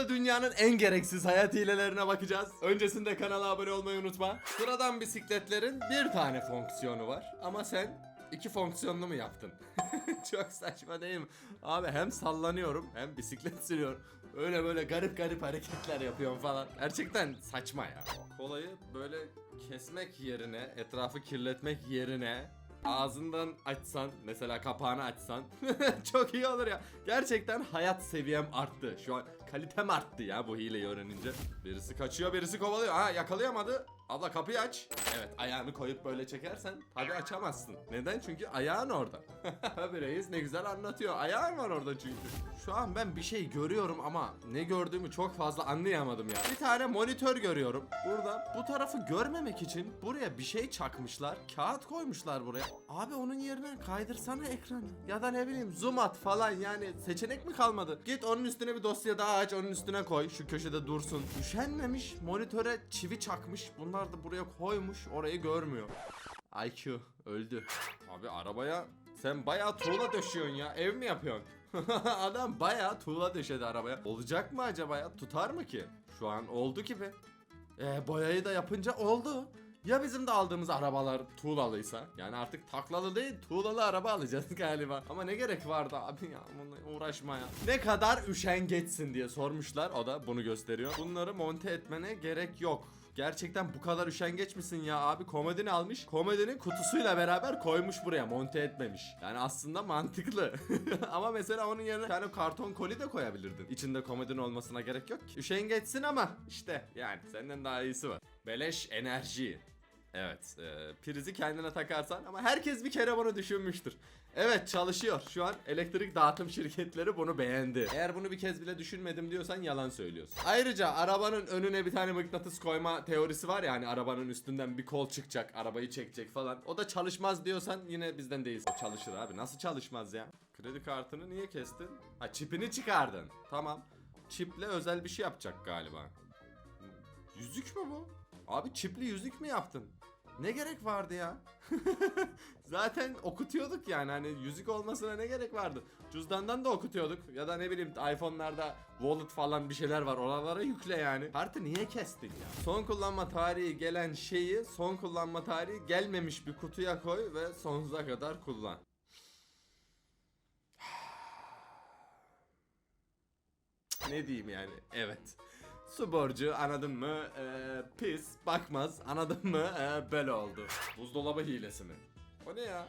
videoda dünyanın en gereksiz hayat hilelerine bakacağız. Öncesinde kanala abone olmayı unutma. Sıradan bisikletlerin bir tane fonksiyonu var. Ama sen iki fonksiyonlu mu yaptın? Çok saçma değil mi? Abi hem sallanıyorum hem bisiklet sürüyorum. Öyle böyle garip garip hareketler yapıyorum falan. Gerçekten saçma ya. Kolayı böyle kesmek yerine, etrafı kirletmek yerine ağzından açsan mesela kapağını açsan çok iyi olur ya. Gerçekten hayat seviyem arttı. Şu an kalitem arttı ya bu hileyi öğrenince. Birisi kaçıyor birisi kovalıyor. Ha yakalayamadı. Abla kapıyı aç. Evet ayağını koyup böyle çekersen tabii açamazsın. Neden? Çünkü ayağın orada. Tabii reis ne güzel anlatıyor. Ayağın var orada çünkü. Şu an ben bir şey görüyorum ama ne gördüğümü çok fazla anlayamadım ya. Bir tane monitör görüyorum. Burada bu tarafı görmemek için buraya bir şey çakmışlar. Kağıt koymuşlar buraya. Abi onun yerine kaydırsana ekranı. Ya da ne bileyim zoom at falan yani seçenek mi kalmadı? Git onun üstüne bir dosya daha aç onun üstüne koy. Şu köşede dursun. Üşenmemiş monitöre çivi çakmış. Bunlar da buraya koymuş orayı görmüyor. IQ öldü. Abi arabaya sen bayağı tuğla döşüyorsun ya. Ev mi yapıyorsun? Adam bayağı tuğla döşedi arabaya. Olacak mı acaba ya? Tutar mı ki? Şu an oldu gibi. E, boyayı da yapınca oldu. Ya bizim de aldığımız arabalar tuğlalıysa? Yani artık taklalı değil tuğlalı araba alacağız galiba. Ama ne gerek vardı abi ya bununla uğraşma ya. Ne kadar üşengeçsin diye sormuşlar. O da bunu gösteriyor. Bunları monte etmene gerek yok. Gerçekten bu kadar üşengeç misin ya abi? Komodini almış. Komodinin kutusuyla beraber koymuş buraya. Monte etmemiş. Yani aslında mantıklı. ama mesela onun yerine tane karton koli de koyabilirdin. İçinde komodin olmasına gerek yok ki. Üşengeçsin ama işte yani senden daha iyisi var. Beleş enerji. Evet, e, prizi kendine takarsan ama herkes bir kere bunu düşünmüştür. Evet çalışıyor. Şu an elektrik dağıtım şirketleri bunu beğendi. Eğer bunu bir kez bile düşünmedim diyorsan yalan söylüyorsun. Ayrıca arabanın önüne bir tane mıknatıs koyma teorisi var ya hani arabanın üstünden bir kol çıkacak, arabayı çekecek falan. O da çalışmaz diyorsan yine bizden değilsin. O çalışır abi. Nasıl çalışmaz ya? Kredi kartını niye kestin? Ha çipini çıkardın. Tamam. Çiple özel bir şey yapacak galiba. Yüzük mü bu? Abi çipli yüzük mü yaptın? Ne gerek vardı ya? Zaten okutuyorduk yani hani yüzük olmasına ne gerek vardı? Cüzdandan da okutuyorduk ya da ne bileyim iPhone'larda wallet falan bir şeyler var oralara yükle yani. Kartı niye kestin ya? Son kullanma tarihi gelen şeyi son kullanma tarihi gelmemiş bir kutuya koy ve sonsuza kadar kullan. ne diyeyim yani? Evet. Su borcu anladın mı? Ee, pis bakmaz anladın mı? Ee, böyle oldu. Buzdolabı hilesi mi? O ne ya?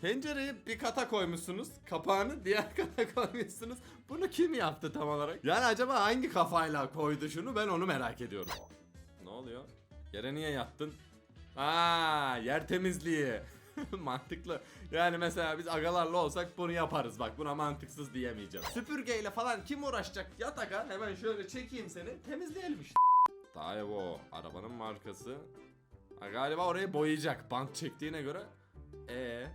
Tencereyi bir kata koymuşsunuz. Kapağını diğer kata koymuşsunuz. Bunu kim yaptı tam olarak? Yani acaba hangi kafayla koydu şunu ben onu merak ediyorum. Ne oluyor? Yere niye yattın? Aa, yer temizliği. Mantıklı. Yani mesela biz agalarla olsak bunu yaparız. Bak buna mantıksız diyemeyeceğim. Süpürgeyle falan kim uğraşacak? Yat hemen şöyle çekeyim seni. Temizleyelim işte. Daewoo arabanın markası. Ha, galiba orayı boyayacak bant çektiğine göre. E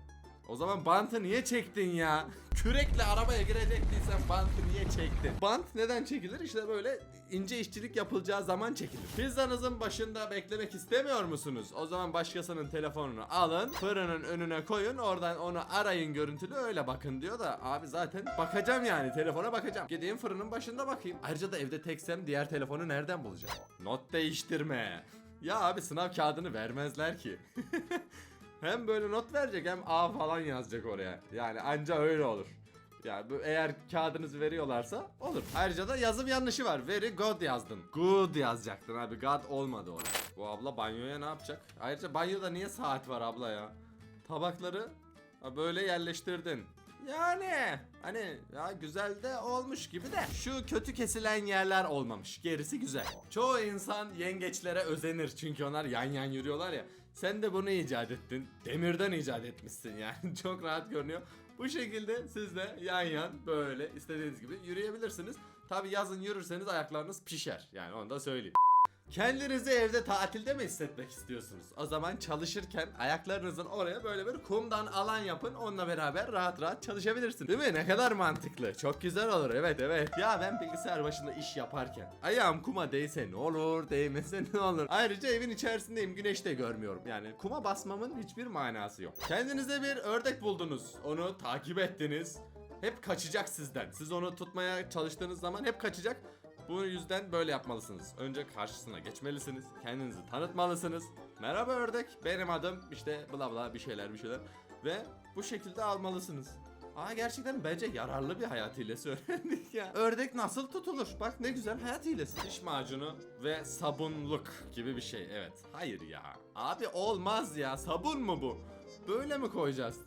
o zaman bantı niye çektin ya? Kürekle arabaya girecektiysen bantı niye çektin? Bant neden çekilir? İşte böyle ince işçilik yapılacağı zaman çekilir. Pizzanızın başında beklemek istemiyor musunuz? O zaman başkasının telefonunu alın, fırının önüne koyun, oradan onu arayın görüntülü öyle bakın diyor da abi zaten bakacağım yani telefona bakacağım. Gideyim fırının başında bakayım. Ayrıca da evde teksem diğer telefonu nereden bulacağım? Not değiştirme. Ya abi sınav kağıdını vermezler ki. Hem böyle not verecek hem A falan yazacak oraya. Yani anca öyle olur. Bu eğer kağıdınızı veriyorlarsa olur. Ayrıca da yazım yanlışı var. Very good yazdın. Good yazacaktın abi. God olmadı orada. Bu abla banyoya ne yapacak? Ayrıca banyoda niye saat var abla ya? Tabakları böyle yerleştirdin. Yani hani ya güzel de olmuş gibi de şu kötü kesilen yerler olmamış. Gerisi güzel. Çoğu insan yengeçlere özenir çünkü onlar yan yan yürüyorlar ya. Sen de bunu icat ettin. Demirden icat etmişsin yani. Çok rahat görünüyor. Bu şekilde siz de yan yan böyle istediğiniz gibi yürüyebilirsiniz. Tabi yazın yürürseniz ayaklarınız pişer. Yani onu da söyleyeyim. Kendinizi evde tatilde mi hissetmek istiyorsunuz? O zaman çalışırken ayaklarınızın oraya böyle bir kumdan alan yapın. Onunla beraber rahat rahat çalışabilirsiniz. Değil mi? Ne kadar mantıklı. Çok güzel olur. Evet evet. Ya ben bilgisayar başında iş yaparken ayağım kuma değse ne olur, değmese ne olur. Ayrıca evin içerisindeyim. Güneş de görmüyorum. Yani kuma basmamın hiçbir manası yok. Kendinize bir ördek buldunuz. Onu takip ettiniz. Hep kaçacak sizden. Siz onu tutmaya çalıştığınız zaman hep kaçacak. Bu yüzden böyle yapmalısınız. Önce karşısına geçmelisiniz. Kendinizi tanıtmalısınız. Merhaba ördek. Benim adım işte bla bla bir şeyler bir şeyler. Ve bu şekilde almalısınız. Aa gerçekten bence yararlı bir hayat hilesi öğrendik ya. Ördek nasıl tutulur? Bak ne güzel hayat hilesi. Diş macunu ve sabunluk gibi bir şey. Evet. Hayır ya. Abi olmaz ya. Sabun mu bu? Böyle mi koyacağız?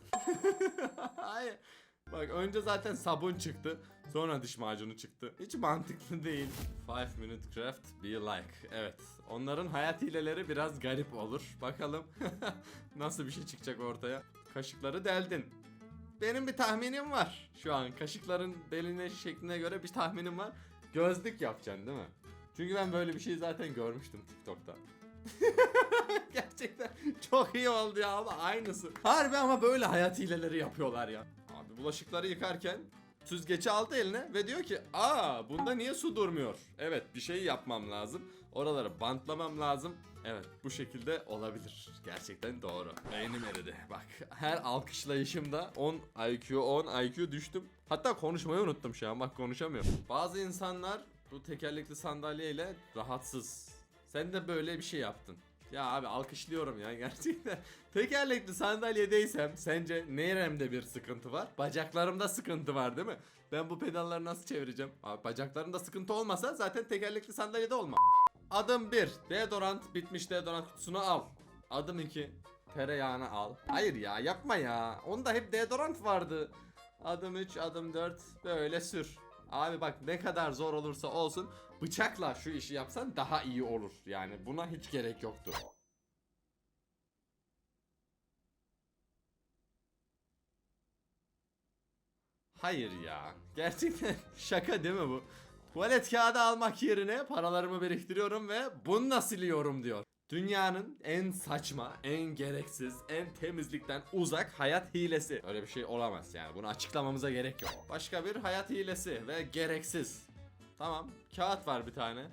Hayır. Bak önce zaten sabun çıktı. Sonra diş macunu çıktı. Hiç mantıklı değil. 5 minute craft be like. Evet. Onların hayat hileleri biraz garip olur. Bakalım nasıl bir şey çıkacak ortaya. Kaşıkları deldin. Benim bir tahminim var. Şu an kaşıkların deline şekline göre bir tahminim var. Gözlük yapacaksın değil mi? Çünkü ben böyle bir şey zaten görmüştüm TikTok'ta. Gerçekten çok iyi oldu ya ama aynısı. Harbi ama böyle hayat hileleri yapıyorlar ya. Bulaşıkları yıkarken süzgeci aldı eline ve diyor ki aa bunda niye su durmuyor? Evet bir şey yapmam lazım. Oraları bantlamam lazım. Evet bu şekilde olabilir. Gerçekten doğru. Beynim eridi. Bak her alkışlayışımda 10 IQ 10 IQ düştüm. Hatta konuşmayı unuttum şu an bak konuşamıyorum. Bazı insanlar bu tekerlekli sandalyeyle rahatsız. Sen de böyle bir şey yaptın. Ya abi alkışlıyorum ya gerçekten. Tekerlekli sandalyedeysem sence neremde bir sıkıntı var? Bacaklarımda sıkıntı var değil mi? Ben bu pedalları nasıl çevireceğim? Abi bacaklarımda sıkıntı olmasa zaten tekerlekli sandalyede olmam. Adım 1. Deodorant bitmiş deodorant kutusunu al. Adım 2. Tereyağını al. Hayır ya yapma ya. Onda hep deodorant vardı. Adım 3, adım 4 böyle sür. Abi bak ne kadar zor olursa olsun bıçakla şu işi yapsan daha iyi olur. Yani buna hiç gerek yoktu. Hayır ya. Gerçekten şaka değil mi bu? Tuvalet kağıdı almak yerine paralarımı biriktiriyorum ve bununla siliyorum diyor. Dünyanın en saçma, en gereksiz, en temizlikten uzak hayat hilesi. Öyle bir şey olamaz yani. Bunu açıklamamıza gerek yok. Başka bir hayat hilesi ve gereksiz. Tamam, kağıt var bir tane.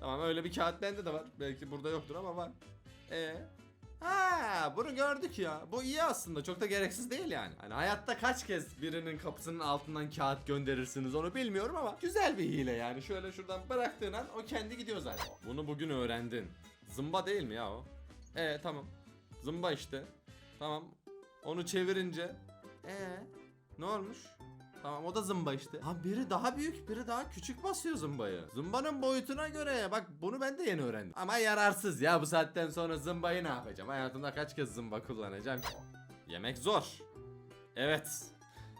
Tamam öyle bir kağıt bende de var. Belki burada yoktur ama var. E Ha, bunu gördük ya. Bu iyi aslında. Çok da gereksiz değil yani. Hani hayatta kaç kez birinin kapısının altından kağıt gönderirsiniz onu bilmiyorum ama güzel bir hile yani. Şöyle şuradan bıraktığın an o kendi gidiyor zaten. Bunu bugün öğrendin. Zımba değil mi ya o? E tamam. Zımba işte. Tamam. Onu çevirince e ne olmuş? Tamam o da zımba işte. Ha biri daha büyük, biri daha küçük basıyor zımbayı. Zımbanın boyutuna göre bak bunu ben de yeni öğrendim. Ama yararsız ya bu saatten sonra zımbayı ne yapacağım? Hayatımda kaç kez zımba kullanacağım? Yemek zor. Evet.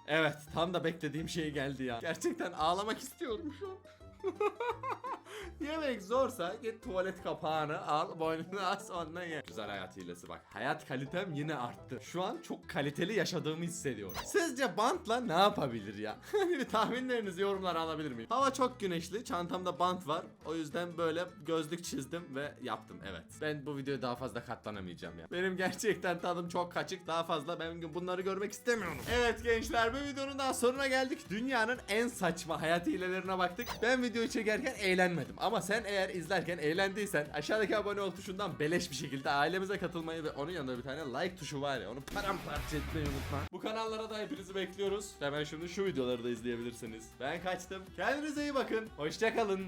Evet tam da beklediğim şey geldi ya. Gerçekten ağlamak istiyorum şu an. Yemek zorsa git tuvalet kapağını al boynuna as ondan ye. Güzel hayat hilesi bak. Hayat kalitem yine arttı. Şu an çok kaliteli yaşadığımı hissediyorum. Sizce bantla ne yapabilir ya? bir tahminlerinizi yorumlara alabilir miyim? Hava çok güneşli. Çantamda bant var. O yüzden böyle gözlük çizdim ve yaptım evet. Ben bu videoya daha fazla katlanamayacağım ya. Benim gerçekten tadım çok kaçık. Daha fazla ben bunları görmek istemiyorum. Evet gençler bu videonun daha sonuna geldik. Dünyanın en saçma hayat hilelerine baktık. Ben videoyu çekerken eğlenmedim. Ama sen eğer izlerken eğlendiysen aşağıdaki abone ol tuşundan beleş bir şekilde ailemize katılmayı ve onun yanında bir tane like tuşu var ya onu paramparça etmeyi unutma. Bu kanallara da hepinizi bekliyoruz. Hemen şimdi şu videoları da izleyebilirsiniz. Ben kaçtım. Kendinize iyi bakın. Hoşçakalın.